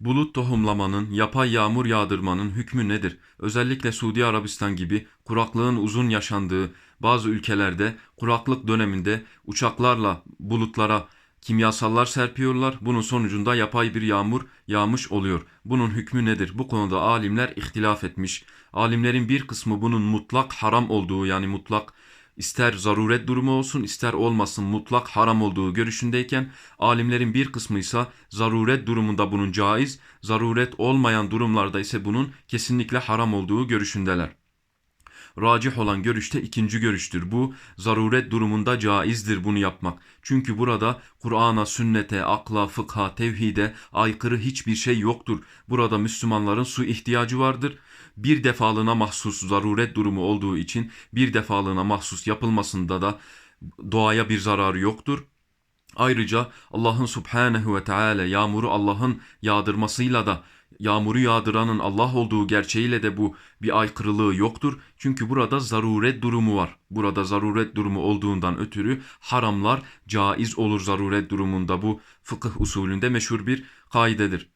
Bulut tohumlamanın, yapay yağmur yağdırmanın hükmü nedir? Özellikle Suudi Arabistan gibi kuraklığın uzun yaşandığı bazı ülkelerde kuraklık döneminde uçaklarla bulutlara kimyasallar serpiyorlar. Bunun sonucunda yapay bir yağmur yağmış oluyor. Bunun hükmü nedir? Bu konuda alimler ihtilaf etmiş. Alimlerin bir kısmı bunun mutlak haram olduğu yani mutlak ister zaruret durumu olsun ister olmasın mutlak haram olduğu görüşündeyken alimlerin bir kısmı ise zaruret durumunda bunun caiz, zaruret olmayan durumlarda ise bunun kesinlikle haram olduğu görüşündeler. Racih olan görüşte ikinci görüştür. Bu zaruret durumunda caizdir bunu yapmak. Çünkü burada Kur'an'a, sünnete, akla, fıkha, tevhide aykırı hiçbir şey yoktur. Burada Müslümanların su ihtiyacı vardır. Bir defalığına mahsus zaruret durumu olduğu için bir defalığına mahsus yapılmasında da doğaya bir zararı yoktur. Ayrıca Allah'ın Subhanehu ve Teala yağmuru Allah'ın yağdırmasıyla da yağmuru yağdıranın Allah olduğu gerçeğiyle de bu bir aykırılığı yoktur. Çünkü burada zaruret durumu var. Burada zaruret durumu olduğundan ötürü haramlar caiz olur zaruret durumunda. Bu fıkıh usulünde meşhur bir kaidedir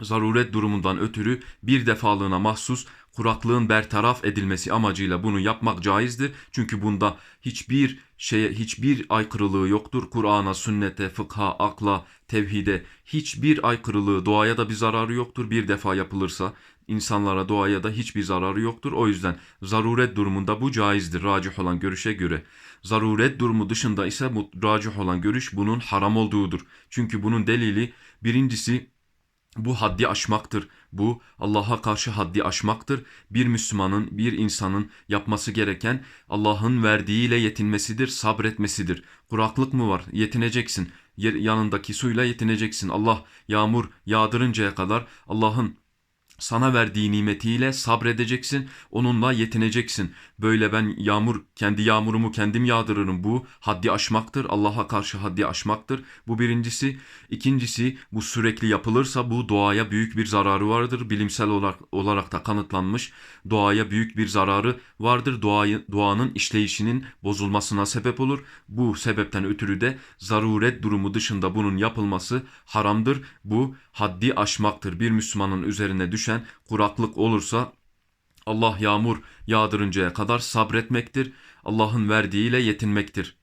zaruret durumundan ötürü bir defalığına mahsus kuraklığın bertaraf edilmesi amacıyla bunu yapmak caizdir. Çünkü bunda hiçbir şeye hiçbir aykırılığı yoktur. Kur'an'a, sünnete, fıkha, akla, tevhide hiçbir aykırılığı, doğaya da bir zararı yoktur. Bir defa yapılırsa insanlara, doğaya da hiçbir zararı yoktur. O yüzden zaruret durumunda bu caizdir racih olan görüşe göre. Zaruret durumu dışında ise racih olan görüş bunun haram olduğudur. Çünkü bunun delili birincisi bu haddi aşmaktır. Bu Allah'a karşı haddi aşmaktır. Bir Müslümanın, bir insanın yapması gereken Allah'ın verdiğiyle yetinmesidir, sabretmesidir. Kuraklık mı var? Yetineceksin. Yanındaki suyla yetineceksin. Allah yağmur yağdırıncaya kadar Allah'ın sana verdiği nimetiyle sabredeceksin, onunla yetineceksin. Böyle ben yağmur, kendi yağmurumu kendim yağdırırım. Bu haddi aşmaktır. Allah'a karşı haddi aşmaktır. Bu birincisi. İkincisi bu sürekli yapılırsa bu doğaya büyük bir zararı vardır. Bilimsel olarak, olarak da kanıtlanmış. Doğaya büyük bir zararı vardır. Doğayı, doğanın işleyişinin bozulmasına sebep olur. Bu sebepten ötürü de zaruret durumu dışında bunun yapılması haramdır. Bu haddi aşmaktır. Bir Müslümanın üzerine düşen kuraklık olursa Allah yağmur yağdırıncaya kadar sabretmektir. Allah'ın verdiğiyle yetinmektir.